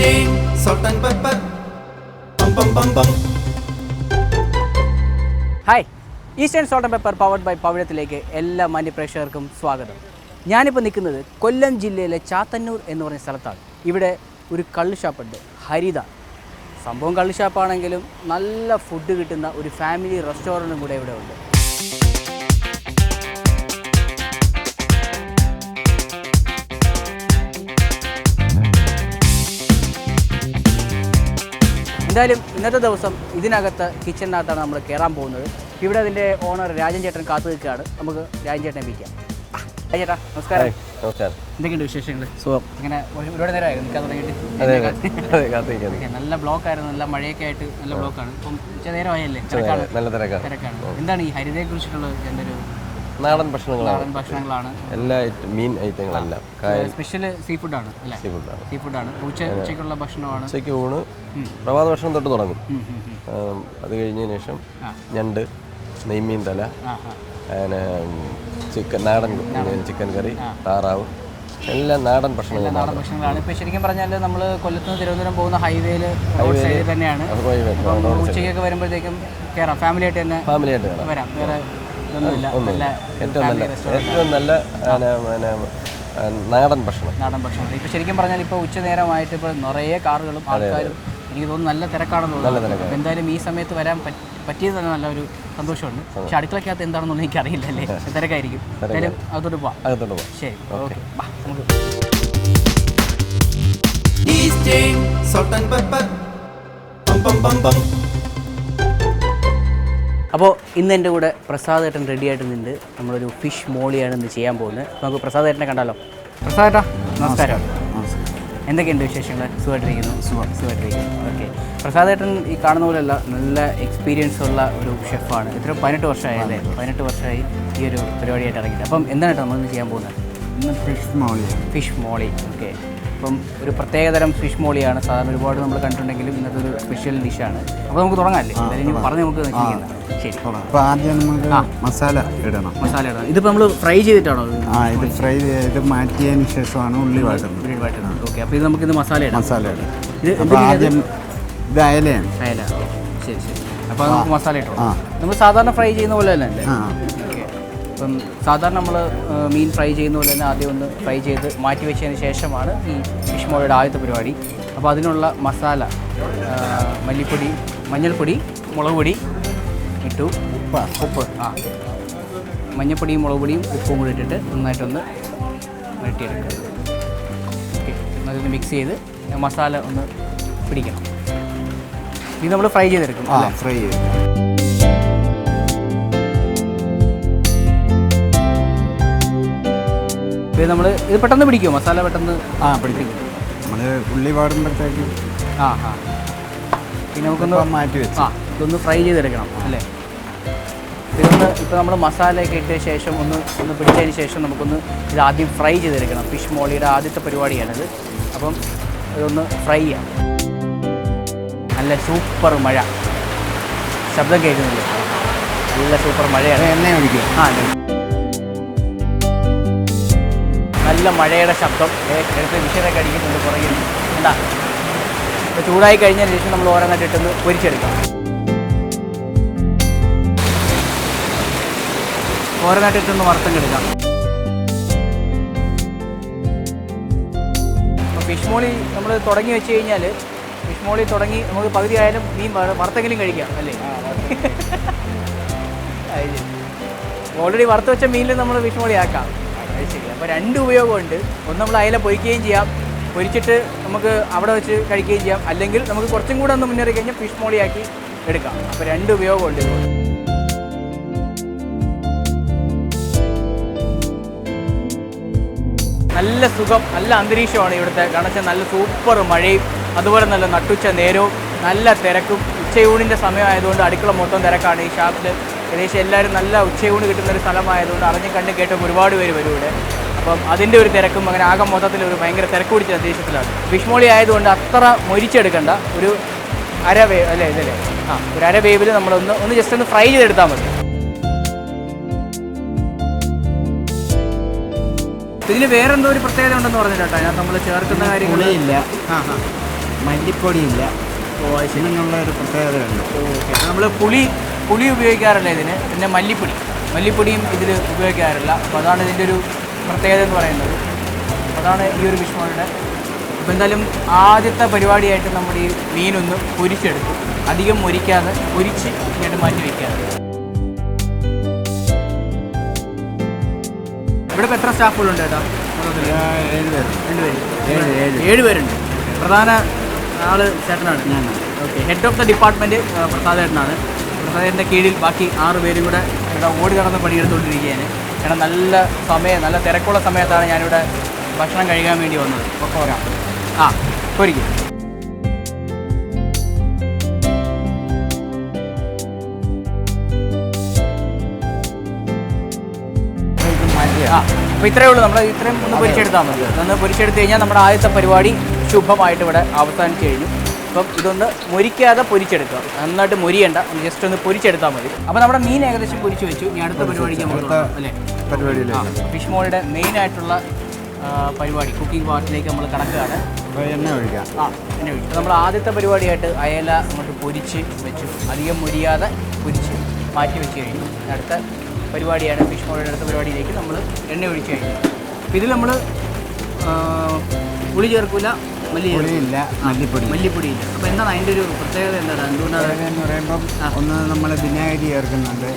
Eastern salt and pepper. Bum bum bum bum. Hi eastern salt and pepper powered by പവിഴത്തിലേക്ക് എല്ലാ മാന്യപ്രേക്ഷകർക്കും സ്വാഗതം ഞാനിപ്പോൾ നിൽക്കുന്നത് കൊല്ലം ജില്ലയിലെ ചാത്തന്നൂർ എന്ന് പറഞ്ഞ സ്ഥലത്താണ് ഇവിടെ ഒരു കള്ള് ഷാപ്പുണ്ട് ഹരിത സംഭവം കള്ള് ഷാപ്പാണെങ്കിലും നല്ല ഫുഡ് കിട്ടുന്ന ഒരു ഫാമിലി റെസ്റ്റോറന്റും കൂടെ ഇവിടെ ഉണ്ട് എന്തായാലും ഇന്നത്തെ ദിവസം ഇതിനകത്ത് കിച്ചണിനകത്താണ് നമ്മൾ കയറാൻ പോകുന്നത്. ഇവിടെ അതിന്റെ ഓണർ രാജൻ ചേട്ടൻ കാത്തു നിൽക്കുകയാണ്. നമുക്ക് രാജൻ ചേട്ടനെ വിളിക്കാം ചേട്ടാ നമസ്കാരം. നമസ്കാരം. എന്തൊക്കെയുണ്ട് വിശേഷങ്ങൾ സുഖം. ഇങ്ങനെ ഒരുപാട് നേരമായിരുന്നു നിൽക്കാൻ തുടങ്ങിയിട്ട്? നല്ല ബ്ലോക്ക് ആയിരുന്നു നല്ല മഴയൊക്കെ ആയിട്ട് നല്ല ബ്ലോക്കാണ് ഇപ്പം ഉച്ച നേരമായല്ലേ? തിരക്കാണ്. എന്താണ് ഈ ഹരിതയെ കുറിച്ചിട്ടുള്ള എന്റെ ഒരു നാടൻ ഭക്ഷണങ്ങളാണ്. നാടൻ ഭക്ഷണങ്ങളാണ്. എല്ലാ മീൻ ഐറ്റങ്ങളെല്ലാം. സ്പെഷ്യൽ സീ ഫുഡാണ് സീ ഫുഡാണ് സീ ഫുഡാണ് ഉച്ച ഉച്ചയ്ക്കുള്ള ഭക്ഷണമാണ്. ഉച്ചയ്ക്ക് ഊണ് പ്രഭാത ഭക്ഷണം തൊട്ട് തുടങ്ങും. അത് കഴിഞ്ഞതിന് ശേഷം ഞണ്ട് നെയ്മീൻ തല അങ്ങനെ ചിക്കൻ നാടൻ ചിക്കൻ കറി താറാവ് എല്ലാം നാടൻ ഭക്ഷണങ്ങളാണ് നാടൻ ഭക്ഷണങ്ങളാണ്. ഇപ്പൊ ശരിക്കും പറഞ്ഞാൽ നമ്മൾ കൊല്ലത്ത് നിന്ന് തിരുവനന്തപുരം പോകുന്ന ഹൈവേയിൽ റോഡ് സൈഡിൽ തന്നെയാണ്. ഉച്ചയ്ക്കൊക്കെ വരുമ്പോഴത്തേക്കും കയറാം ഫാമിലി ആയിട്ട് തന്നെ ഫാമിലി ആയിട്ട് വരാം. വേറെ ഒന്നുമില്ല. ഏറ്റവും നല്ല. ഏറ്റവും നാടൻ ഭക്ഷണം. നാടൻ ഭക്ഷണം. ഇപ്പൊ ശരിക്കും പറഞ്ഞാൽ ഇപ്പോൾ ഉച്ച നേരമായിട്ട് ഇപ്പോൾ നിറയെ കാറുകളും ആൾക്കാരും എനിക്ക് തോന്നുന്നു നല്ല തിരക്കാണെന്ന് തോന്നുന്നു എന്തായാലും ഈ സമയത്ത് വരാൻ പറ്റി- പറ്റിയത് തന്നെ നല്ലൊരു സന്തോഷമുണ്ട് പക്ഷെ അടുക്കളക്കകത്ത് എന്താണെന്നൊന്നും എനിക്ക് അറിയില്ല അല്ലേ? തിരക്കായിരിക്കും. എന്തായാലും അകത്തോട്ട് പോവാം. അകത്തോട്ട് പോവാം. ശരി. ഓക്കെ. നമുക്ക് അപ്പോൾ ഇന്ന് എന്റെ കൂടെ പ്രസാദ് ഏട്ടൻ റെഡി ആയിട്ട് നിന്ന് നമ്മളൊരു ഫിഷ് മോളിയാണ് ഇന്ന് ചെയ്യാൻ പോകുന്നത്. നമുക്ക് പ്രസാദ് ഏട്ടനെ കണ്ടാലോ? പ്രസാദ് ഏട്ടാ നമസ്കാരം. എന്തൊക്കെയുണ്ട് വിശേഷങ്ങൾ? സുഖമായിട്ടിരിക്കുന്നു? സുഖം. സുഖമായിട്ടിരിക്കുന്നു. ഓക്കെ. പ്രസാദ് ഏട്ടൻ ഈ കാണുന്ന പോലെയല്ല നല്ല എക്സ്പീരിയൻസ് ഉള്ള ഒരു ഷെഫാണ് ഇത്ര പതിനെട്ട് വർഷമായി അല്ലേ? പതിനെട്ട്. വർഷമായി ഈ ഒരു പരിപാടിയായിട്ട് ഇറങ്ങിയിട്ട്. അപ്പം എന്താണ് നമ്മളിന്ന് ചെയ്യാൻ പോകുന്നത്? Fish molee. Fish molee. Okay. അപ്പം ഒരു പ്രത്യേകതരം ഫിഷ് മോളിയാണ്. സാധാരണ ഒരുപാട് നമ്മൾ കണ്ടിട്ടുണ്ടെങ്കിലും ഇന്നത്തെ ഒരു സ്പെഷ്യൽ ഡിഷാണ് അപ്പോൾ നമുക്ക് തുടങ്ങാമല്ലേ എന്തായാലും ഇനി പറഞ്ഞ് നമുക്ക് ശരി. അപ്പോൾ ആദ്യം നമുക്ക് മസാല ഇടണം. മസാല ഇടണം. ഇതിപ്പോൾ നമ്മൾ ഫ്രൈ ചെയ്തിട്ടാണോ ആ ഇത് ഫ്രൈ ചെയ്ത് മാറ്റിയതിന് ശേഷമാണ് ഉള്ളി വാട്ടുന്നത്. ഉള്ളി വാട്ടുന്നത്. ഓക്കെ അപ്പോൾ ഇത് നമുക്ക് ഇത് മസാല ഇടാം. മസാല ഇടാം. ഇത് ആദ്യം ഇത് അയലയാണ്. അയല. ശരി ശരി. അപ്പോൾ നമുക്ക് മസാല ഇട്ടോ. നമ്മൾ സാധാരണ ഫ്രൈ ചെയ്യുന്ന പോലെ തന്നെ അല്ലേ? അപ്പം സാധാരണ നമ്മൾ മീൻ ഫ്രൈ ചെയ്യുന്ന പോലെ തന്നെ ആദ്യം ഒന്ന് ഫ്രൈ ചെയ്ത് മാറ്റി വെച്ചതിന് ശേഷമാണ് ഈ ഫിഷ് മോളയുടെ ആദ്യത്തെ പരിപാടി. അപ്പോൾ അതിനുള്ള മസാല മല്ലിപ്പൊടി മഞ്ഞൾപ്പൊടി മുളക് പൊടി ഇട്ടു. ഉപ്പ്. ഉപ്പ് ആ. മഞ്ഞൾപ്പൊടിയും മുളക് പൊടിയും ഉപ്പും കൂടി ഇട്ടിട്ട് നന്നായിട്ടൊന്ന് വരട്ടിയെടുക്കുക ഓക്കെ. നല്ലൊന്ന് മിക്സ് ചെയ്ത് മസാല ഒന്ന് പിടിക്കണം. ഇത് നമ്മൾ ഫ്രൈ ചെയ്തെടുക്കും ആ ഫ്രൈ ചെയ്ത്. ഇത് നമ്മൾ ഇത് പെട്ടെന്ന് പിടിക്കുമോ മസാല പെട്ടെന്ന്? ആ പിടിക്കും. നമ്മൾ ഉള്ളി വാടുമ്പോഴത്തേക്ക് ആ ആ. പിന്നെ നമുക്കൊന്ന് മാറ്റി വെച്ച്. ആ ഇതൊന്ന് ഫ്രൈ ചെയ്തെടുക്കണം അല്ലേ? ഇതൊന്ന് ഇപ്പോൾ നമ്മൾ മസാലയൊക്കെ ഇട്ട ശേഷം ഒന്ന് ഒന്ന് പിടിച്ചതിന് ശേഷം നമുക്കൊന്ന് ഇത് ആദ്യം ഫ്രൈ ചെയ്തെടുക്കണം. ഫിഷ് മോളിയുടെ ആദ്യത്തെ പരിപാടിയാണിത്. അപ്പം ഇതൊന്ന് ഫ്രൈ ചെയ്യാം. നല്ല സൂപ്പർ മഴ. ശബ്ദം കേൾക്കുന്നില്ല? നല്ല സൂപ്പർ മഴയാണ്. എണ്ണ ഒഴിക്കുക. ആ അതെ നല്ല മഴയുടെ ശബ്ദം. എടുത്ത് വിഷയൊക്കെ അടിക്കുന്നുണ്ട് പുറകിൽ. എന്താ ചൂടായി കഴിഞ്ഞ ശേഷം നമ്മൾ ഓരോന്നായിട്ട് ഇട്ടൊന്ന് പൊരിച്ചെടുക്കാം. ഓരോന്നായിട്ട് ഇട്ടൊന്ന് വറുത്തങ്ങെടുക്കാം അപ്പോൾ ഫിഷ് മോളി നമ്മൾ തുടങ്ങി വെച്ച് കഴിഞ്ഞാൽ ഫിഷ് മോളി തുടങ്ങി നമുക്ക് പകുതി ആയാലും മീൻ വറ- വറുത്തെങ്കിലും കഴിക്കാം അല്ലേ? ഓൾറെഡി വറുത്ത് വെച്ച മീനിൽ നമ്മൾ ഫിഷ് മോളി ആക്കാം. അപ്പോൾ രണ്ട് ഉപയോഗമുണ്ട്. ഒന്ന് നമ്മൾ അയല പൊരിക്കുകയും ചെയ്യാം. പൊരിച്ചിട്ട് നമുക്ക് അവിടെ വെച്ച് കഴിക്കുകയും ചെയ്യാം. അല്ലെങ്കിൽ നമുക്ക് കുറച്ചും കൂടെ ഒന്ന് മുന്നേറി കഴിഞ്ഞാൽ ഫിഷ് മോളിയാക്കി എടുക്കാം. അപ്പോൾ രണ്ട് ഉപയോഗമുണ്ട്. നല്ല സുഖം നല്ല അന്തരീക്ഷമാണ് ഇവിടുത്തെ. കാരണം വെച്ചാൽ നല്ല സൂപ്പർ മഴയും അതുപോലെ നല്ല നട്ടുച്ച നേരവും നല്ല തിരക്കും. ഉച്ചയൂണിന്റെ സമയമായതുകൊണ്ട് അടുക്കള മൊത്തം തിരക്കാണ്. ഈ ഷാപ്പിൽ ഏകദേശം എല്ലാവരും നല്ല ഉച്ചയൂണ് കിട്ടുന്ന ഒരു സ്ഥലമായതുകൊണ്ട് അറിഞ്ഞും കണ്ടും കേട്ടും ഒരുപാട് പേര് വരും ഇവിടെ. അപ്പം അതിന്റെ ഒരു തിരക്കും അങ്ങനെ ആകെ മൊത്തത്തിൽ ഒരു ഭയങ്കര തിരക്ക് പിടിച്ച അന്തരീക്ഷത്തിലാണ് വിഷ്മോളി ആയതുകൊണ്ട് അത്ര മൊരിച്ചെടുക്കണ്ട. ഒരു അര വേവ് അല്ലേ ഇതല്ലേ? ആ ഒരു അര വേവിൽ നമ്മളൊന്ന് ഒന്ന് ജസ്റ്റ് ഒന്ന് ഫ്രൈ ചെയ്തെടുത്താൽ മതി. ഇതിന് വേറെ എന്തോ ഒരു പ്രത്യേകത ഉണ്ടെന്ന് പറഞ്ഞില്ല കേട്ടോ അതിനകത്ത് നമ്മൾ ചേർക്കുന്ന കാര്യങ്ങൾ ഇല്ല ആ ആ. മല്ലിപ്പൊടിയില്ല. ഓ അത് ഒരു പ്രത്യേകതയുണ്ട്. ഓക്കെ. നമ്മൾ പുളി പുളി ഉപയോഗിക്കാറില്ല ഇതിന്. പിന്നെ മല്ലിപ്പൊടി. മല്ലിപ്പൊടിയും ഇതിൽ ഉപയോഗിക്കാറില്ല. അപ്പോൾ അതാണ് ഇതിന്റെ ഒരു പ്രത്യേകത എന്ന് പറയുന്നത്. അതാണ് ഈ ഒരു വിഷ്ണുവിന്റെ അപ്പോൾ എന്തായാലും ആദ്യത്തെ പരിപാടിയായിട്ട് നമ്മൾ ഈ മീനൊന്ന് പൊരിച്ചെടുക്കും അധികം മുരിക്കാതെ പൊരിച്ച് ഇങ്ങോട്ട് മാറ്റി വയ്ക്കാതെ ഇവിടെ ഇപ്പോൾ എത്ര സ്റ്റാഫുകളുണ്ട് ചേട്ടാ രണ്ടുപേര് ഏഴ്, പേരുണ്ട്. പ്രധാന ആൾ ചേട്ടനാണ്. ഞാൻ. Okay. Head of the department Prasad ചേട്ടനാണ് പ്രസാദേന്റെ കീഴിൽ ബാക്കി ആറ് പേരും കൂടെ ഇവിടെ ഓടി നടന്ന് പണിയെടുത്തുകൊണ്ടിരിക്കുകയാണ്. കാരണം നല്ല സമയം നല്ല തിരക്കുള്ള സമയത്താണ് ഞാനിവിടെ ഭക്ഷണം കഴിക്കാൻ വേണ്ടി വന്നത്. പൊക്കോറ ആ പൊരിക്കും. അപ്പൊ ഇത്രേ ആ അപ്പോൾ ഇത്രയേ ഉള്ളൂ. നമ്മൾ ഇത്രയും ഒന്ന് പൊരിച്ചെടുത്താൽ മതി. ഒന്ന് പൊരിച്ചെടുത്ത് കഴിഞ്ഞാൽ നമ്മുടെ ആദ്യത്തെ പരിപാടി ശുഭമായിട്ട് ഇവിടെ അവസാനിച്ച് കഴിഞ്ഞു. അപ്പം ഇതൊന്ന് മുരിക്കാതെ പൊരിച്ചെടുക്കുക. നന്നായിട്ട് മൊരിയണ്ട. ജസ്റ്റ് ഒന്ന് പൊരിച്ചെടുത്താൽ മതി. അപ്പോൾ നമ്മുടെ മീൻ ഏകദേശം പൊരിച്ച് വെച്ചു. ഇനി അടുത്ത പരിപാടിക്ക് അല്ലേ? ഫിഷ് മോളുടെ മെയിൻ ആയിട്ടുള്ള പരിപാടി കുക്കിംഗ് പാർട്ടിലേക്ക് നമ്മൾ കടക്കുകയാണ്. എണ്ണ ഒഴിക്കാം. ആ എണ്ണ ഒഴിച്ചു നമ്മൾ ആദ്യത്തെ പരിപാടിയായിട്ട് അയല അങ്ങോട്ട് പൊരിച്ച് വെച്ചു. അധികം മുരിയാതെ പൊരിച്ച് മാറ്റി വെച്ച് കഴിഞ്ഞു. അടുത്ത പരിപാടിയാണ് ഫിഷ് മോളുടെ അടുത്ത പരിപാടിയിലേക്ക് നമ്മൾ എണ്ണ ഒഴിച്ച് കഴിഞ്ഞു. ഇതിൽ നമ്മൾ പുളി ചേർക്കില്ല. പുളിയില്ല മല്ലിപ്പൊടി. ഇല്ല അപ്പോൾ എന്താണ് അതിന്റെ ഒരു പ്രത്യേകത എന്താണ്? എന്തുകൊണ്ടാണ് പ്രത്യേകത എന്ന് പറയുമ്പം ഒന്ന് നമ്മൾ വിനാഗിരി ചേർക്കുന്നുണ്ട്.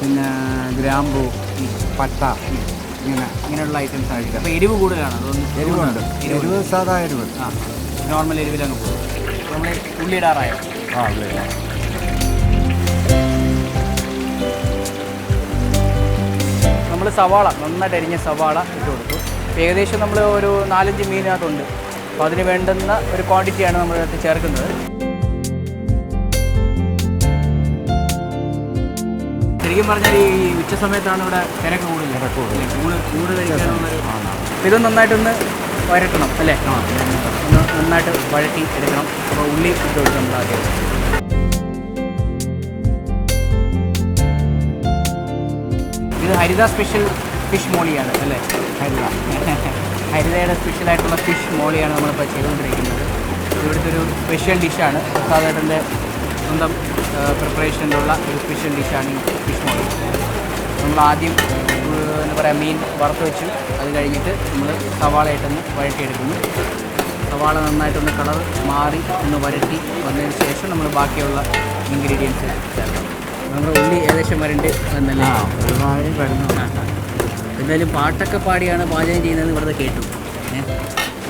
പിന്നെ ഗ്രാമ്പു പട്ട ഇങ്ങനെ ഇങ്ങനെയുള്ള ഐറ്റംസ് ആയിരിക്കും അപ്പോൾ എരിവ് കൂടുതലാണ്. അതുകൊണ്ട് എരിവുണ്ട്. എരിവ് സാധാ എരിവ് ആ. നോർമൽ എരിവിലങ്ങ് പോകും. നമ്മൾ ഉള്ളിയിടാറായോ ആ നമ്മൾ സവാള നന്നായിട്ട് അരിഞ്ഞ സവാള ഇട്ട് കൊടുത്തു. ഏകദേശം നമ്മൾ ഒരു നാലഞ്ച് മീനകത്തുണ്ട്. അപ്പോൾ അതിന് വേണ്ടുന്ന ഒരു ക്വാണ്ടിറ്റിയാണ് നമ്മൾ ഇതിനകത്ത് ചേർക്കുന്നത്. ശരിക്കും പറഞ്ഞാൽ ഈ ഉച്ച സമയത്താണ് ഇവിടെ തിരക്ക് കൂടുതൽ ഊണ് കഴിക്കാനുള്ളൊരു ഇത് നന്നായിട്ടൊന്ന് വരട്ടണം അല്ലേ? ഒന്ന് നന്നായിട്ട് വഴറ്റി എടുക്കണം. അപ്പോൾ ഉള്ളി ഇട്ട് നമ്മൾ ആദ്യം. ഇത് ഹരിത സ്പെഷ്യൽ ഫിഷ് മോളിയാണ് അല്ലേ? ഹരിത ഹരിതയുടെ സ്പെഷ്യൽ ആയിട്ടുള്ള ഫിഷ് മോളിയാണ് നമ്മളിപ്പോൾ ചെയ്തുകൊണ്ടിരിക്കുന്നത്. ഇവിടുത്തെ ഒരു സ്പെഷ്യൽ ഡിഷാണ്. പ്രസാദേട്ടന്റെ സ്വന്തം പ്രിപ്പറേഷനിലുള്ള ഒരു സ്പെഷ്യൽ ഡിഷാണ് ഈ ഫിഷ് മോളി. നമ്മൾ ആദ്യം എന്താ പറയുക മീൻ വറുത്ത് വെച്ചു. അത് കഴിഞ്ഞിട്ട് നമ്മൾ സവാള ഇട്ടൊന്ന് വഴറ്റിയെടുക്കുന്നു. സവാള നന്നായിട്ടൊന്ന് കളർ മാറി ഒന്ന് വരട്ടി വന്നതിന് ശേഷം നമ്മൾ ബാക്കിയുള്ള ഇൻഗ്രീഡിയൻസ് ചേർക്കാം നമ്മുടെ ഉള്ളി ഏകദേശം വരണ്ട് എന്നല്ലേ ഒരുപാട് വരുന്നു എന്തായാലും പാട്ടൊക്കെ പാടിയാണ് പാചകം ചെയ്യുന്നതെന്ന് വെറുതെ കേട്ടു?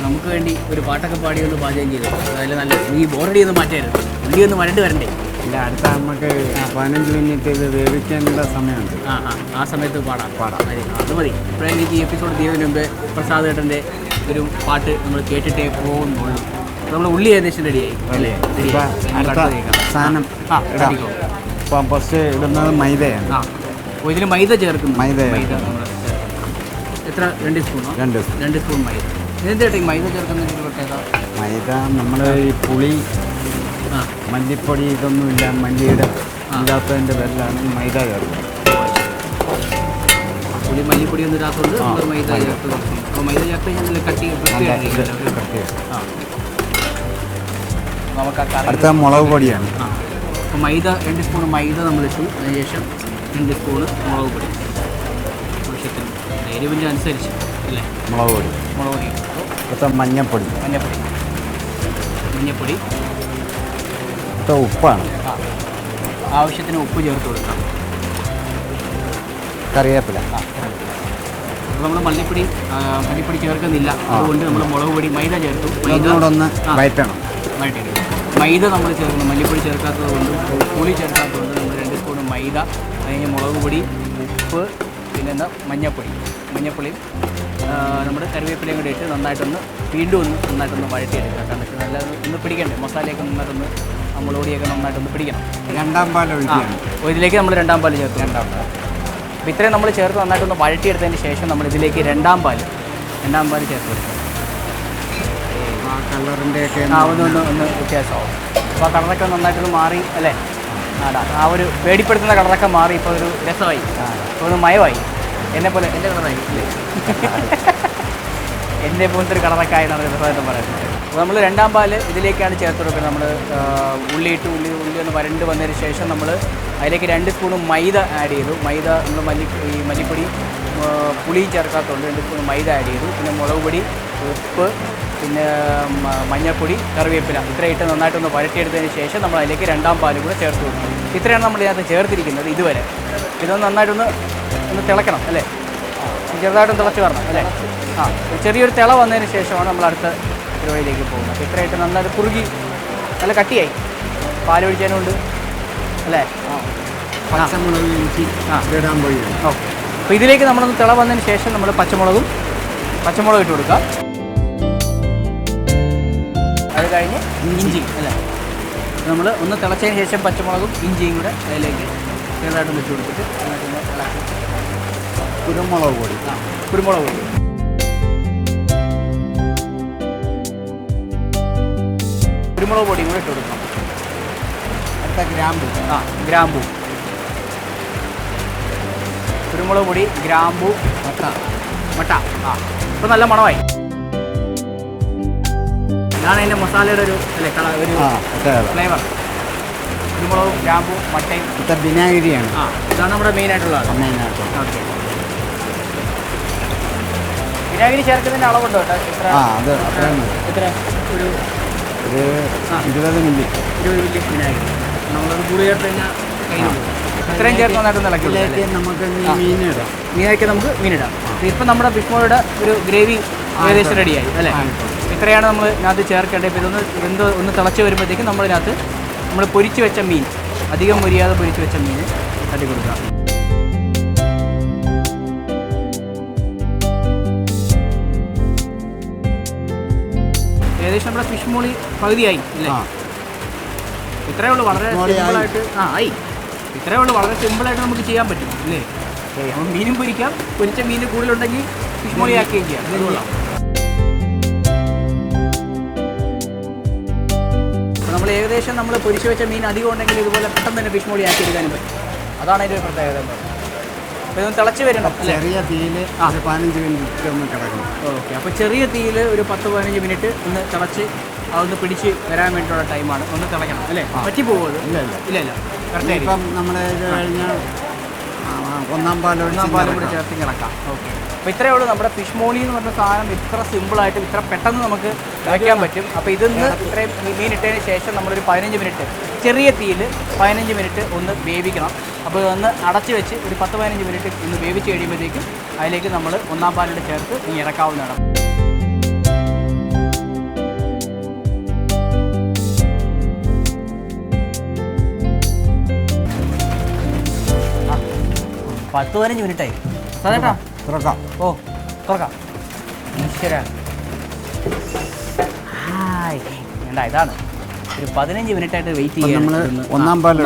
നമുക്ക് വേണ്ടി ഒരു പാട്ടൊക്കെ പാടി ഒന്ന് പാചകം ചെയ്തു. അതായത് നല്ല ഈ ബോറടി ഒന്ന് മാറ്റരുത് ഉള്ളി ഒന്ന് വരണ്ട് വരണ്ടേ? ഇല്ല അടുത്ത നമുക്ക് പതിനഞ്ച് മിനിറ്റ് ഇത് വേവിക്കേണ്ട സമയമുണ്ട്. ആ ആ ആ സമയത്ത് പാടാം. പാടാം. അതെ അത് മതി. ഇപ്പോഴേ എനിക്ക് ഈ എപ്പിസോഡ് ചെയ്യുന്നതിന് മുമ്പ് പ്രസാദ് ഏട്ടന്റെ ഒരു പാട്ട് നമ്മൾ കേട്ടിട്ടേ പോകുന്നുള്ളൂ. നമ്മൾ ഉള്ളി ഏകദേശം റെഡിയായി അല്ലേ. സാധനം ആ റെഡിക്കോ. ഇപ്പം ഫസ്റ്റ് ഇടുന്നത് മൈദയാണ്. ആ. ഇതിൽ മൈദ ചേർക്കുന്നു. മൈദ മൈദ. എത്ര? രണ്ട് സ്പൂണോ രണ്ട് സ്പൂൺ രണ്ട് സ്പൂൺ മൈദ. ഇതെന്താ ഈ മൈദ ചേർക്കുന്നതിന്റെ പ്രത്യേകത? മൈദ നമ്മൾ ഈ പുളി ആ. മല്ലിപ്പൊടി ഇതൊന്നുമില്ല മല്ലിയുടെ ഇല്ലാത്തതിന്റെ പേരിലാണ് മൈദ ചേർക്കുന്നത്. പുളി മല്ലിപ്പൊടി ഒന്നും ഇടാത്തതുകൊണ്ട് നമ്മൾ മൈദ. ചേർത്ത് അപ്പോൾ മൈദ ചേർത്ത് കഴിഞ്ഞാൽ കട്ടി കട്ടി ആ. നമുക്ക് അടുത്ത മുളക് പൊടിയാണ്. അപ്പോൾ മൈദ രണ്ട് സ്പൂൺ മൈദ നമ്മൾ ഇട്ടു. അതിനുശേഷം രണ്ട് സ്പൂൺ മുളക് പൊടി. എരിവിന്റെ അനുസരിച്ച് അല്ലേ? മുളക് പൊടി. മുളക് പൊടി. ഇപ്പം അടുത്ത മഞ്ഞൾപ്പൊടി മഞ്ഞപ്പൊടി. മഞ്ഞപ്പൊടി. ഇപ്പം ഉപ്പാണ്. ആ. ആവശ്യത്തിന് ഉപ്പ് ചേർത്ത് കൊടുക്കാം. കറിവേപ്പില. അപ്പോൾ നമ്മൾ മല്ലിപ്പൊടി ആ, മല്ലിപ്പൊടി ചേർക്കുന്നില്ല. അതുകൊണ്ട് നമ്മൾ മുളക് പൊടി മൈദ ചേർത്തു. മൈദ ഒന്ന് ആ. വയറ്റണം മൈദ നമ്മൾ ചേർക്കുന്നു. മല്ലിപ്പൊടി ചേർക്കാത്തത് കൊണ്ടും പുളി ചേർക്കാത്തത് കൊണ്ടും നമ്മൾ രണ്ട് സ്പൂൺ മൈദ അതിന് മുളക് പൊടി ഉപ്പ് പിന്നെ എന്താ? മഞ്ഞപ്പൊടിയും നമ്മുടെ കറിവേപ്പിലയും കൂടി ഇട്ട് നന്നായിട്ടൊന്ന് വീണ്ടും ഒന്ന് നന്നായിട്ടൊന്ന് വഴറ്റിയെടുക്കുക കാരണം വെച്ചാൽ നല്ല ഒന്ന് പിടിക്കണ്ടേ? മസാലയൊക്കെ നന്നായിട്ടൊന്ന് നമ്മൾ ഓടിയൊക്കെ പൊടിയൊക്കെ നന്നായിട്ടൊന്ന് പിടിക്കണം. രണ്ടാം പാൽ ഒഴിക്കുക ഇതിലേക്ക് നമ്മൾ രണ്ടാം പാൽ ചേർത്ത്. രണ്ടാം പാൽ അപ്പോൾ ഇത്രയും നമ്മൾ ചേർത്ത് നന്നായിട്ടൊന്ന് വഴറ്റിയെടുത്തതിന് ശേഷം നമ്മൾ ഇതിലേക്ക് രണ്ടാം പാൽ രണ്ടാം പാൽ ചേർത്ത് കൊടുക്കും. ആ ആ ഒന്ന് ഒന്ന് ഒന്ന് വ്യത്യാസമാവും. അപ്പോൾ ആ കളറൊക്കെ നന്നായിട്ടൊന്ന് മാറി അല്ലേ? ആടാ ആ ഒരു പേടിപ്പെടുത്തുന്ന കളറൊക്കെ മാറി ഇപ്പോൾ ഒരു രസമായി. ഇപ്പോൾ ഒന്ന് മയമായി. എന്നെ പോലെ എന്റെ കളറായി എന്നെ പോലത്തെ ഒരു കളറൊക്കെ ആയെന്നാണ് രസമായിട്ട് പറയുന്നത്. അപ്പോൾ നമ്മൾ രണ്ടാം പാൽ ഇതിലേക്കാണ് ചേർത്ത് കൊടുക്കുന്നത്. നമ്മൾ ഉള്ളിയിട്ട് ഉള്ളി ഉള്ളി ഒന്ന് വരണ്ട് വന്നതിന് ശേഷം നമ്മൾ അതിലേക്ക് രണ്ട് സ്പൂൺ മൈദ ആഡ് ചെയ്തു. മൈദ നമ്മൾ മല്ലി ഈ മല്ലിപ്പൊടി പുളി ചേർക്കാത്തതുകൊണ്ട് രണ്ട് സ്പൂൺ മൈദ ആഡ് ചെയ്തു. പിന്നെ മുളക് പൊടി ഉപ്പ് പിന്നെ മഞ്ഞൾപ്പൊടി കറിവേപ്പില ഇത്രയിട്ട് നന്നായിട്ടൊന്ന് വരട്ടിയെടുത്തതിന് ശേഷം നമ്മൾ അതിലേക്ക് രണ്ടാം പാലും കൂടെ ചേർത്ത് കൊടുക്കും ഇത്രയാണ് നമ്മൾ ഇതിനകത്ത് ചേർത്തിരിക്കുന്നത് ഇതുവരെ. ഇതൊന്ന് നന്നായിട്ടൊന്ന് ഒന്ന് തിളക്കണം അല്ലേ? ചെറുതായിട്ടും തിളച്ച് വരണം അല്ലേ? ആ ചെറിയൊരു തിള വന്നതിന് ശേഷമാണ് നമ്മൾ അടുത്ത പരിപാടിയിലേക്ക് പോകുന്നത്. അപ്പോൾ ഇത്രയായിട്ട് നന്നായിട്ട് കുറുകി നല്ല കട്ടിയായി. അല്ലേ? പച്ചമുളക് ഇഞ്ചി ആ. ഇടാൻ പോയി ഓക്കെ. അപ്പോൾ ഇതിലേക്ക് നമ്മളൊന്ന് തിള വന്നതിന് ശേഷം നമ്മൾ പച്ചമുളകും പച്ചമുളകും ഇട്ട് കൊടുക്കുക അത് കഴിഞ്ഞ് ഇഞ്ചി അല്ലേ? നമ്മൾ ഒന്ന് തിളച്ചതിന് ശേഷം പച്ചമുളകും ഇഞ്ചിയും കൂടെ അതിലേക്ക് ചെറുതായിട്ടൊന്ന് ഇട്ട് കൊടുത്തിട്ട് കുരുമുളക് പൊടി. കുരുമുളക് പൊടി. കുരുമുളക് പൊടിയും കൂടെ ഇട്ട് കൊടുക്കണം. അടുത്ത ഗ്രാമ്പു. ആ ഗ്രാമ്പു. കുരുമുളക് പൊടി ഗ്രാമ്പു മട്ട. മട്ട ആ. ഇപ്പം നല്ല മണമായി. ഇതാണ് അതിന്റെ മസാലയുടെ ഒരു അല്ലേ കള ഒരു ഫ്ലേവർ. കുരുമുളകും ഗ്രാമ്പും മട്ടയും. ഇത്ര വിനാഗിരിയാണ്. ആ ഇതാണ് നമ്മുടെ മെയിനായിട്ടുള്ളത് മെയിനായിട്ട് ഓക്കെ. വിനാഗിരി ചേർക്കുന്നതിന്റെ അളവുണ്ടോ കേട്ടോ എത്ര ആ അത് അത്രയും എത്ര ഒരു ഒരു ആ. ഇരുപത് മില്ലി. ഇരുപത് മില്ലി വിനാഗിരി. നമ്മളത് കൂടി ചേർത്ത് കഴിഞ്ഞാൽ കയ്യിൽ പോകും. ഇത്രയും ചേർത്ത് നന്നായിട്ട് ഇളക്കി നമുക്ക് മീനിടാം മീനൊക്കെ നമുക്ക് മീനിടാം ഇപ്പം നമ്മുടെ ബിസ്മോയുടെ ഒരു ഗ്രേവി ഏകദേശം റെഡിയായി അല്ലേ. ഇത്രയാണ് നമ്മൾ ഇതിനകത്ത് ചേർക്കേണ്ടത്. ഇപ്പോൾ ഇതൊന്ന് എന്തോ ഒന്ന് തിളച്ച് വരുമ്പോഴത്തേക്കും നമ്മളിതിനകത്ത് നമ്മൾ പൊരിച്ച് വെച്ച മീൻ അധികം മുരിയാതെ പൊരിച്ച് വെച്ച മീൻ തട്ടി കൊടുക്കുക. ഏകദേശം നമ്മുടെ ഫിഷ് മോളി പകുതിയായി അല്ലേ? ഇത്രയേ ഉള്ളൂ വളരെ സിമ്പിളായിട്ട് ആ ആയി. ഇത്രയേ ഉള്ളൂ വളരെ സിമ്പിളായിട്ട് നമുക്ക് ചെയ്യാൻ പറ്റും അല്ലേ? അപ്പം മീനും പൊരിക്കാം. പൊരിച്ച മീൻ കൂടുതലുണ്ടെങ്കിൽ ഫിഷ് മോളി ആക്കുകയും ചെയ്യാം. അതുകൊള്ളാം. നമ്മൾ ഏകദേശം നമ്മൾ പൊരിച്ച് വെച്ച മീൻ അധികം ഉണ്ടെങ്കിൽ ഇതുപോലെ പെട്ടെന്ന് തന്നെ ഫിഷ് മോളി ആക്കി എടുക്കാനും പറ്റും. അതാണ് അതിന്റെ ഒരു പ്രത്യേകത അപ്പോൾ ഇതൊന്ന് തിളച്ച് വരണം ചെറിയ തീയിൽ. ഒരു പതിനഞ്ച് മിനിറ്റ് ഒന്ന് കിടക്കണം ഓക്കെ അപ്പോൾ ചെറിയ തീയിൽ ഒരു പത്ത് പതിനഞ്ച് മിനിറ്റ് ഒന്ന് തിളച്ച് അതൊന്ന് പിടിച്ച് വരാൻ വേണ്ടിയുള്ള ടൈമാണ്. ഒന്ന് തിളയ്ക്കണം അല്ലേ? പറ്റി പോകുമത് ഇല്ല ഇല്ല. ഇല്ല ഇല്ല. കറക്റ്റ് ഇപ്പം നമ്മൾ ഇത് കഴിഞ്ഞാൽ ഒന്നാം പാലൊഴിച്ച് ഒന്നാം പാലും കൂടി. ചേർത്ത് കിടക്കാം ഓക്കെ. അപ്പോൾ ഇത്രയേ ഉള്ളൂ. നമ്മുടെ ഫിഷ് മോണി എന്ന് പറഞ്ഞ സാധനം ഇത്ര സിമ്പിളായിട്ട് ഇത്ര പെട്ടെന്ന് നമുക്ക് വയ്ക്കാൻ പറ്റും. അപ്പോൾ ഇതിന്ന് ഇത്രയും മീൻ ഇട്ടതിന് ശേഷം നമ്മളൊരു പതിനഞ്ച് മിനിറ്റ് ചെറിയ തീയിൽ പതിനഞ്ച് മിനിറ്റ് ഒന്ന് വേവിക്കണം. അപ്പോൾ ഒന്ന് അടച്ച് വെച്ച് ഒരു പത്ത് പതിനഞ്ച് മിനിറ്റ് ഒന്ന് വേവിച്ച് കഴിയുമ്പോഴത്തേക്കും അതിലേക്ക് നമ്മൾ ഒന്നാം പാലിട്ട് ചേർത്ത് ഇനി ഇറക്കാവുന്നതാണ്. പത്ത് പതിനഞ്ച് മിനിറ്റായി. സാധേട്ടാ തുറക്കാം. ഓ തുറക്കാം. ഈശ്വര വേണ്ട ഇതാണ്. ഒരു പതിനഞ്ച് മിനിറ്റ് ആയിട്ട് വെയിറ്റ് അപ്പോൾ നമ്മൾ ഒന്നാം പാൽ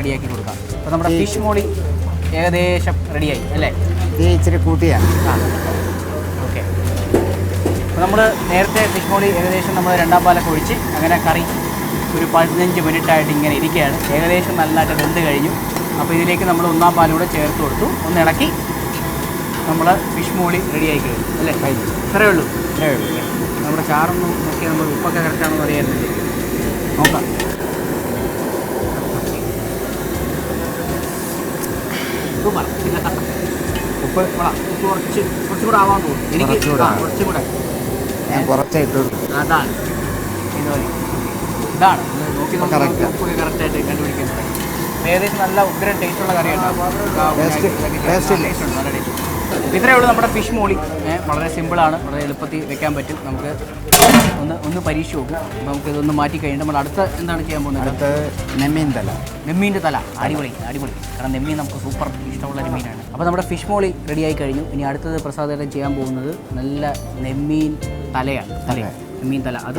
റെഡിയാക്കി കൊടുക്കാം. അപ്പോൾ നമ്മുടെ ഫിഷ് മോളി ഏകദേശം റെഡിയായി അല്ലേ? ഈ ഇച്ചിരി കൂട്ടിയാണ്. ആ ഓക്കെ അപ്പോൾ നമ്മൾ നേരത്തെ ഫിഷ് മോളി ഏകദേശം നമ്മൾ രണ്ടാം പാലൊക്കെ ഒഴിച്ച് അങ്ങനെ കറി ഒരു പതിനഞ്ച് മിനിറ്റ് ആയിട്ട് ഇങ്ങനെ ഇരിക്കുകയാണ്. ഏകദേശം നല്ലതായിട്ട് വെന്ത് കഴിഞ്ഞു. അപ്പോൾ ഇതിലേക്ക് നമ്മൾ ഒന്നാം പാലൂടെ കൂടെ ചേർത്ത് കൊടുത്തു. ഒന്ന് ഇളക്കി നമ്മൾ ഫിഷ് മോളി റെഡിയായി കഴിഞ്ഞു അല്ലേ? കഴിഞ്ഞു. ഇത്രയേ ഉള്ളൂ. ഇത്രയേ ഉള്ളൂ. നമ്മുടെ ചാറൊന്നും നോക്കിയാൽ നമ്മൾ ഉപ്പൊക്കെ കറക്റ്റാണെന്ന് അറിയാറുണ്ട് നോക്കാം. സൂപ്പർ ഉപ്പ് ഉപ്പ് കുറച്ച് കുറച്ചും കൂടെ ആവാൻ തോന്നുന്നു എനിക്ക് കുറച്ചും കൂടെ ഞാൻ കുറച്ചേ ഇട്ടു. അതാണ് ഇതുപോലെ. ഇതാണ് നോക്കി നോക്കി. ഉപ്പൊക്കെ കറക്റ്റായിട്ട് കണ്ടുപിടിക്കാൻ പറ്റും. ഏകദേശം നല്ല ഉഗ്രം ടേസ്റ്റുള്ള കറിയാണ് ഇത്രയേ ഉള്ളൂ നമ്മുടെ ഫിഷ് മോളി. വളരെ സിമ്പിളാണ് വളരെ എളുപ്പത്തിൽ വെക്കാൻ പറ്റും. നമുക്ക് ഒന്ന് ഒന്ന് പരീക്ഷ നോക്കുക അപ്പോൾ നമുക്ക് ഇതൊന്ന് മാറ്റി കഴിഞ്ഞിട്ട് നമ്മൾ അടുത്ത എന്താണ് ചെയ്യാൻ പോകുന്നത്? അടുത്ത് നെമ്മീൻ തല. നെമ്മീന്റെ തല. അടിപൊളി അടിപൊളി. കാരണം നെമ്മീൻ നമുക്ക് സൂപ്പർ ഇഷ്ടമുള്ള ഒരു മീനാണ് അപ്പോൾ നമ്മുടെ ഫിഷ് മോളി റെഡിയായി കഴിഞ്ഞു. ഇനി അടുത്തത് പ്രസാദം ചെയ്യാൻ പോകുന്നത് നല്ല നെമ്മീൻ തലയാണ്. തല. നെമ്മീൻ തല. അത്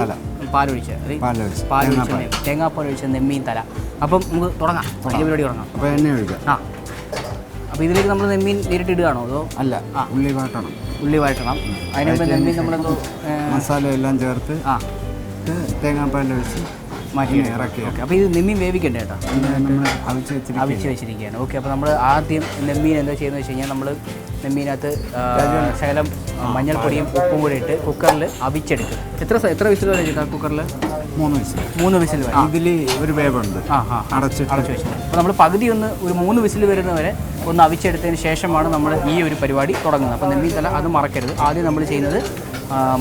പാലൊഴിച്ച്. പാലൊഴിച്ച്. പാലൊഴിച്ച്. തേങ്ങാപ്പാൽ. ഒഴിച്ച നെമ്മീൻ തല. അപ്പം നമുക്ക് തുടങ്ങാം. പരിപാടി തുടങ്ങാം. അപ്പോൾ എണ്ണ ഒഴിക്കാം ആ. അപ്പോൾ ഇതിലേക്ക് നമ്മൾ നെമ്മീൻ നേരിട്ട് ഇടുകയാണോ അതോ? അല്ല ആ. ഉള്ളി വാട്ടണം. ഉള്ളി വഴറ്റണം അതിനുമ്പോൾ നമ്മളെന്തോ മസാല എല്ലാം ചേർത്ത് ആ. തേങ്ങാപ്പാലൊഴിച്ച് മാറ്റി ഇറക്കി. ഓക്കെ അപ്പോൾ ഇത് നെമ്മീൻ വേവിക്കണ്ടേ കേട്ടോ നമ്മൾ അവിച്ച് വെച്ചിരിക്കും അവിച്ച് വെച്ചിരിക്കുകയാണ്. ഓക്കെ അപ്പോൾ നമ്മൾ ആദ്യം നെമ്മീൻ എന്താ ചെയ്യുന്നത് വെച്ച് കഴിഞ്ഞാൽ നമ്മൾ നെമ്മീനകത്ത് ശകലം മഞ്ഞൾപ്പൊടിയും ഉപ്പും കൂടി ഇട്ട് കുക്കറിൽ അവിച്ചെടുക്കും എത്ര എത്ര വിസിൽ വരെ ചേട്ടാ കുക്കറിൽ മൂന്ന് വിസിൽ മൂന്ന് വിസിൽ വരെ. ഇതിൽ ഒരു വേവുണ്ട്. ആ ആ അടച്ച് അടച്ച് വെച്ചത് അപ്പോൾ നമ്മൾ പകുതി ഒന്ന് ഒരു മൂന്ന് വിസിൽ വരുന്നവരെ ഒന്ന് അവിച്ചെടുത്തതിന് ശേഷമാണ് നമ്മൾ ഈ ഒരു പരിപാടി തുടങ്ങുന്നത്. അപ്പോൾ നെമ്മീൻ തല അത് മറക്കരുത്. ആദ്യം നമ്മൾ ചെയ്യുന്നത്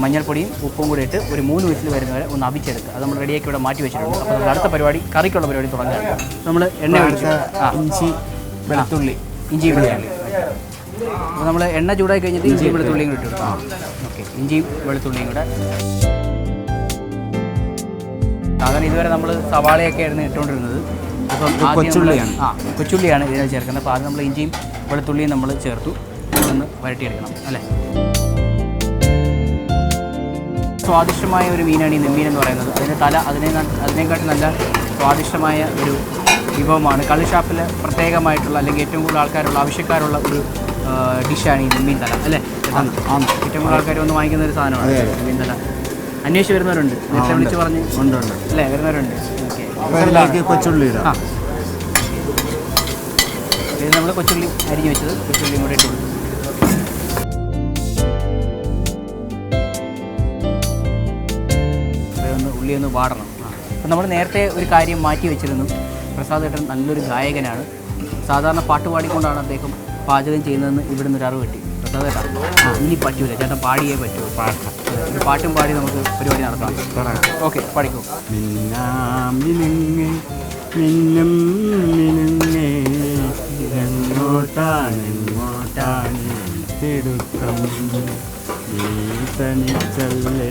മഞ്ഞൾപ്പൊടിയും ഉപ്പും കൂടി ഇട്ട് ഒരു മൂന്ന് വിസിൽ വരുന്നവരെ ഒന്ന് അവിച്ചെടുക്കുക. അത് നമ്മൾ റെഡിയാക്കി ഇവിടെ മാറ്റി വെച്ചിട്ടുണ്ട്. അപ്പോൾ നമ്മൾ അടുത്ത പരിപാടി കറിക്കുള്ള പരിപാടി തുടങ്ങുകയാണ് നമ്മൾ എണ്ണ ഒഴിച്ച്. ഇഞ്ചി വെളുത്തുള്ളി. ഇഞ്ചി വെളുത്തുള്ളി. അപ്പോൾ നമ്മൾ എണ്ണ ചൂടായി കഴിഞ്ഞിട്ട് ഇഞ്ചിയും വെളുത്തുള്ളിയും കൂടി ഇട്ട് കൊടുക്കാം. ഓക്കെ. ഇഞ്ചിയും വെളുത്തുള്ളിയും കൂടെ. സാധാരണ ഇതുവരെ നമ്മൾ സവാളയൊക്കെ ആയിരുന്നു ഇട്ടുകൊണ്ടിരുന്നത്. അപ്പം കൊച്ചുള്ളിയാണ്. ആ കൊച്ചുള്ളിയാണ് ഇതിനെ ചേർക്കുന്നത്. അപ്പോൾ ആദ്യം നമ്മൾ ഇഞ്ചിയും വെളുത്തുള്ളിയും നമ്മൾ ചേർത്തു. ഒന്ന് വരട്ടിയെടുക്കണം അല്ലേ? സ്വാദിഷ്ടമായ ഒരു മീനാണ് ഈ നെമ്മീൻ എന്ന് പറയുന്നത്. അതിന്റെ തല അതിനെ അതിനേക്കാട്ടും നല്ല സ്വാദിഷ്ടമായ ഒരു വിഭവമാണ്. കള്ളുഷാപ്പിൽ പ്രത്യേകമായിട്ടുള്ള അല്ലെങ്കിൽ ഏറ്റവും കൂടുതൽ ആൾക്കാരുള്ള ആവശ്യക്കാരുള്ള ഒരു ഡിഷാണ് ഈ നെമ്മീൻ തല അല്ലേ. ഏറ്റവും കൂടുതൽ ആൾക്കാർ വന്ന് വാങ്ങിക്കുന്ന ഒരു സാധനമാണ്. നെമ്മീൻ തല. അന്വേഷിച്ച് വരുന്നവരുണ്ട്. നേരത്തെ വിളിച്ച് പറഞ്ഞ് ഉണ്ട് ഉണ്ട്. അല്ലേ വരുന്നവരുണ്ട്. ഓക്കെ. കൊച്ചുള്ളി ഇത് നമ്മൾ കൊച്ചുള്ളി അരിഞ്ഞു വെച്ചത് കൊച്ചുള്ളിയും കൂടെ ഇട്ട് കൊടുത്തു ഇത് ഒന്ന് വാടണം. അപ്പം നമ്മൾ നേരത്തെ ഒരു കാര്യം മാറ്റി വെച്ചിരുന്നു. പ്രസാദ് ഏട്ടൻ നല്ലൊരു ഗായകനാണ്. സാധാരണ പാട്ട് പാടിക്കൊണ്ടാണ് അദ്ദേഹം പാചകം ചെയ്യുന്നതെന്ന് ഇവിടുന്ന് ഒരു അറിവ് കിട്ടി. പ്രസാദ് ഏട്ടാ ഇനി പറ്റൂല. ചേട്ടൻ പാടിയേ പറ്റൂ. ഒരു പാട്ടും പാടി നമുക്ക് പരിപാടി നടത്താം. ഓക്കെ പാടിക്കോ. തിടുക്കം? നീ തനിച്ചല്ലേ.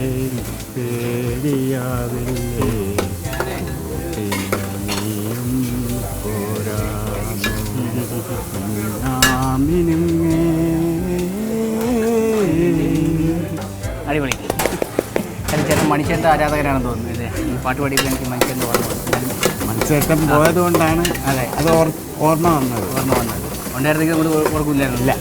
പേടിയാവില്ലേ? നീയും പോരാമോ മിന്നാമിനുങ്ങേ അടിപൊളി. അത് ചേട്ടൻ മണിച്ചേട്ടന്റെ ആരാധകരാണെന്ന് തോന്നുന്നു അല്ലേ? ഈ പാട്ട് പാടിയപ്പോൾ എനിക്ക് മണിച്ചേട്ടന്റെ ഓർമ്മ മണിച്ചേട്ടൻ പോയത് കൊണ്ടാണ് അതെ അത് ഓർമ്മ വന്നത്. ഓർമ്മ വന്നത്. ഉണ്ടായിരുന്നെങ്കിൽ നമ്മൾ ഓർക്കില്ലായിരുന്നില്ല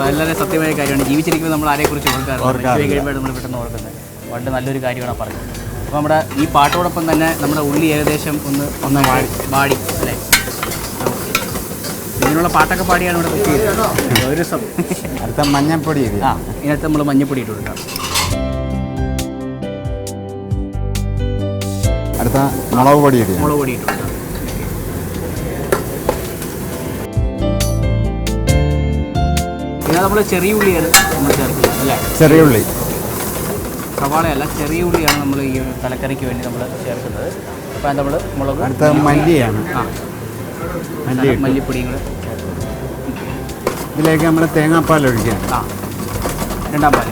വളരെ സത്യമായ കാര്യമാണ്. ജീവിച്ചിരിക്കുമ്പോൾ നമ്മൾ ആരെക്കുറിച്ച് ഓർക്കാറുണ്ട് കഴിയുമ്പോഴാണ് നമ്മൾ പെട്ടെന്ന് ഓർക്കുന്നത് വളരെ നല്ലൊരു കാര്യമാണ് പറഞ്ഞത്. അപ്പോൾ നമ്മുടെ ഈ പാട്ടോടൊപ്പം തന്നെ നമ്മുടെ ഉള്ളി ഏകദേശം ഒന്ന് ഒന്ന് വാടി വാടി അല്ലേ? ഇതിനുള്ള പാട്ടൊക്കെ പാടിയാണ് ഇവിടെ കുക്ക് ചെയ്തത് ഒരു അടുത്ത മഞ്ഞപ്പൊടി ആ ഇതിനകത്ത് നമ്മൾ മഞ്ഞപ്പൊടി ഇട്ട് കൊടുക്കാം. അടുത്ത മുളക് പൊടി ഇടുക മുളക് പൊടി ഇട്ട് കൊടുക്കാം. നമ്മൾ ചെറിയ ഉള്ളിയാണ് നമ്മൾ ചേർക്കുന്നത് അല്ലേ? ചെറിയ ഉള്ളി. സവാളയല്ല ചെറിയ ഉള്ളിയാണ് നമ്മൾ ഈ തലക്കറിക്ക് വേണ്ടി നമ്മൾ ചേർക്കുന്നത്. അപ്പോൾ നമ്മൾ മുളക് അടുത്ത മല്ലിയാണ്. ആ. മല്ലി മല്ലിപ്പൊടിയും കൂടെ ഇതിലേക്ക് നമ്മൾ തേങ്ങാപ്പാൽ ഒഴിക്കുക ആ. രണ്ടാം പാൽ.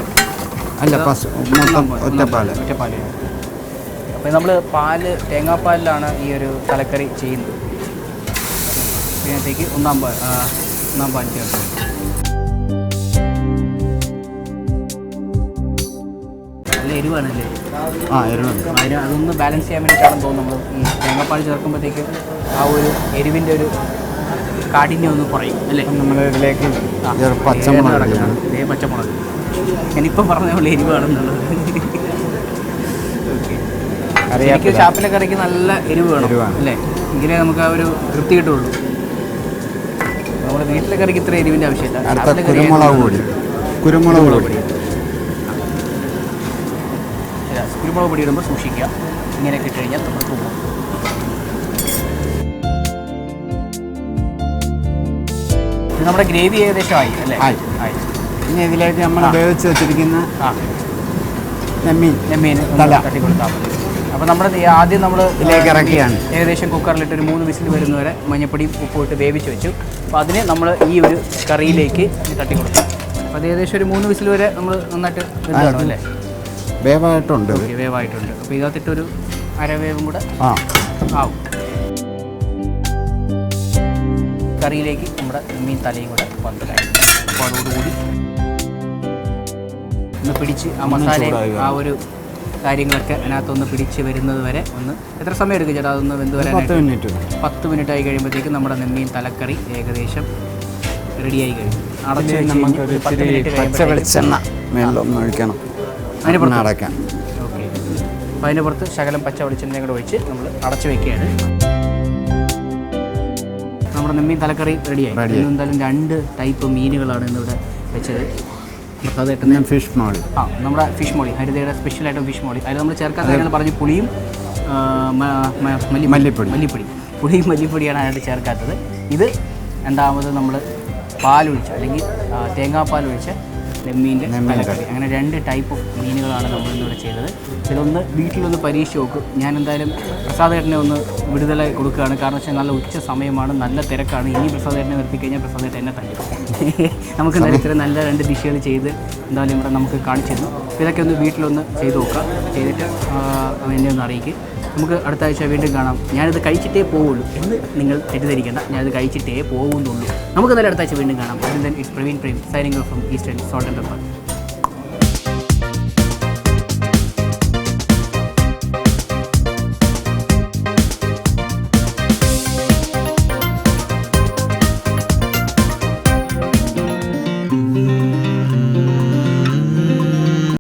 അല്ല പസ് മൊത്തം ഒറ്റപ്പാൽ ഒറ്റപ്പാൽ. അപ്പോൾ നമ്മൾ പാൽ തേങ്ങാപ്പാലിലാണ് ഈ ഒരു തലക്കറി ചെയ്യുന്നത്. ഇതിനകത്തേക്ക് ഒന്നാം പാൽ ആ, ഒന്നാം പാൽ ചേർത്ത് നല്ല എരിവാണല്ലേ? ആ എരിവുണ്ട് അതിന് അതൊന്ന് ബാലൻസ് ചെയ്യാൻ വേണ്ടിയിട്ടാണെന്ന് തോന്നുന്നു നമ്മൾ ഈ തേങ്ങാപ്പാൽ ചേർക്കുമ്പോഴത്തേക്ക് ആ ഒരു എരിവിന്റെ ഒരു കാഠിന്യം ഒന്ന് കുറയും അല്ലേ? നമ്മൾ ഇതിലേക്ക് പച്ചമുളക്. ഇതേ പച്ചമുളക്. ഞാനിപ്പം പറഞ്ഞ പോലെ എരിവാണെന്നുള്ളത്. എനിക്ക് ചാപ്പിലെ കറിക്ക് നല്ല എരിവ് വേണം എരിവാണ്. അല്ലേ? എങ്കിലേ നമുക്ക് ആ ഒരു തൃപ്തി കിട്ടുള്ളൂ. നമ്മുടെ വീട്ടിലെ കറിക്ക് ഇത്ര എരിവിന്റെ ആവശ്യമില്ല. കുരുമുളക് പൊടി കുരുമുളക് പൊടി ശരി, കുരുമുളക് പൊടി ഇടുമ്പോൾ സൂക്ഷിക്കുക. ഇങ്ങനെയൊക്കെ ഇട്ട് കഴിഞ്ഞാൽ നമ്മൾ പോകും. നമ്മുടെ ഗ്രേവി ഏകദേശം ആയി അല്ലേ? ആയി. ആയി. ഇനി ഇതിലേക്ക് നമ്മൾ ഉപയോഗിച്ച് വേവിച്ച് വെച്ചിരിക്കുന്ന നെമ്മീൻ നെമ്മീൻ. തട്ടി കൊടുത്താൽ മതി. അപ്പോൾ നമ്മൾ ആദ്യം നമ്മൾ ഇതിലേക്ക് ഇറക്കിയാണ്. ഏകദേശം കുക്കറിലിട്ട് ഒരു മൂന്ന് വിസിൽ വരുന്നവരെ മഞ്ഞപ്പൊടിയും ഉപ്പും ഇട്ട് വേവിച്ച് വെച്ചു. അപ്പോൾ അതിന് നമ്മൾ ഈ ഒരു കറിയിലേക്ക് തട്ടി കൊടുക്കും അപ്പോൾ അത് ഏകദേശം ഒരു മൂന്ന് വിസിൽ വരെ നമ്മൾ നന്നായിട്ട് അല്ലേ? വേവായിട്ടുണ്ട്. ഇത്. വേവായിട്ടുണ്ട്. അപ്പോൾ ഇതിനകത്തിട്ടൊരു അരവേവും കൂടെ ആ. ആവും. കറിയിലേക്ക് നമ്മുടെ മീൻ തലയും കൂടെ വന്നു കഴിഞ്ഞു അപ്പോൾ അതോടുകൂടി ഒന്ന് പിടിച്ച് ആ മസാല മസാലയും ചൂടായി ആ ഒരു കാര്യങ്ങളൊക്കെ അതിനകത്തൊന്ന് പിടിച്ച് വരുന്നത് വരെ ഒന്ന് എത്ര സമയം എടുക്കും ചേട്ടാ അതൊന്ന് വെന്ത് പത്ത് വരാനായിട്ട്? മിനിറ്റ്. പത്ത് മിനിറ്റ് ആയി കഴിയുമ്പോഴത്തേക്കും നമ്മുടെ നെമ്മീൻ തലക്കറി ഏകദേശം റെഡിയായി കഴിഞ്ഞു അടച്ച് വെച്ച് നമുക്ക് കഴിഞ്ഞ് ഒരു പത്ത് ഇത്തിരി മിനിറ്റ് പച്ച കഴിയുമ്പോഴത്തേക്കും വെളിച്ചെണ്ണ മേളിലൊന്ന് ഒഴിക്കണം. അടയ്ക്കാം ഓക്കെ. അപ്പോൾ അതിന്റെ പുറത്ത് ശകലം പച്ച വെളിച്ചെണ്ണയും കൂടെ ഒഴിച്ച് നമ്മൾ അടച്ചു വെക്കുകയാണ്. നമ്മുടെ നെമ്മീൻ തലക്കറി റെഡിയായി. ആയി എന്തായാലും രണ്ട് ടൈപ്പ് മീനുകളാണ് ഇന്നിവിടെ വെച്ചത്. Fish molee. ആ നമ്മുടെ ഫിഷ് മോളി. ഹരിതയുടെ സ്പെഷ്യൽ ആയിട്ടും ഫിഷ് മോളി. അതിൽ നമ്മൾ ചേർക്കാൻ കാര്യങ്ങൾ പറഞ്ഞു പുളിയും മല്ലിപ്പൊടി. മല്ലിപ്പൊടി. പുളിയും മല്ലിപ്പൊടിയാണ് അതിനകത്ത് ചേർക്കാത്തത്. ഇത് രണ്ടാമത് നമ്മൾ പാലൊഴിച്ച് അല്ലെങ്കിൽ തേങ്ങാപ്പാൽ ഒഴിച്ച് നെമ്മീന്റെ തലക്കറി. അങ്ങനെ രണ്ട് ടൈപ്പ് ഓഫ് മീനുകളാണ് നമ്മൾ ഇന്നിവിടെ ചെയ്തത്. ഇതിലൊന്ന് വീട്ടിലൊന്ന് പരീക്ഷിച്ച് നോക്കും. ഞാൻ എന്തായാലും പ്രസാദേട്ടനെ ഒന്ന് വിടുതല കൊടുക്കുകയാണ്. കാരണം വെച്ചാൽ നല്ല ഉച്ച സമയമാണ് നല്ല തിരക്കാണ്. ഇനി പ്രസാദേട്ടനെ നിർത്തി കഴിഞ്ഞാൽ പ്രസാദേട്ടൻ എന്നെ തല്ലും. നമുക്ക് എന്തായാലും ഇത്രയും നല്ല രണ്ട് ഡിഷുകൾ ചെയ്ത് എന്തായാലും ഇവിടെ നമുക്ക് കാണിച്ചിരുന്നു ഇതൊക്കെ ഒന്ന് വീട്ടിലൊന്ന് ചെയ്ത് നോക്കാം. ചെയ്തിട്ട് എന്നെ ഒന്ന് അറിയിക്കും. നമുക്ക് അടുത്ത ആഴ്ച വീണ്ടും കാണാം. ഞാനിത് കഴിച്ചിട്ടേ പോവുള്ളൂ. എന്ന് നിങ്ങൾ തെറ്റിദ്ധരിക്കേണ്ട. ഞാനിത് കഴിച്ചിട്ടേ പോകുന്നുള്ളൂ നമുക്ക് നല്ല അടുത്ത ആഴ്ച വീണ്ടും കാണാം. It's Praveen Prem signing from eastern salt and pepper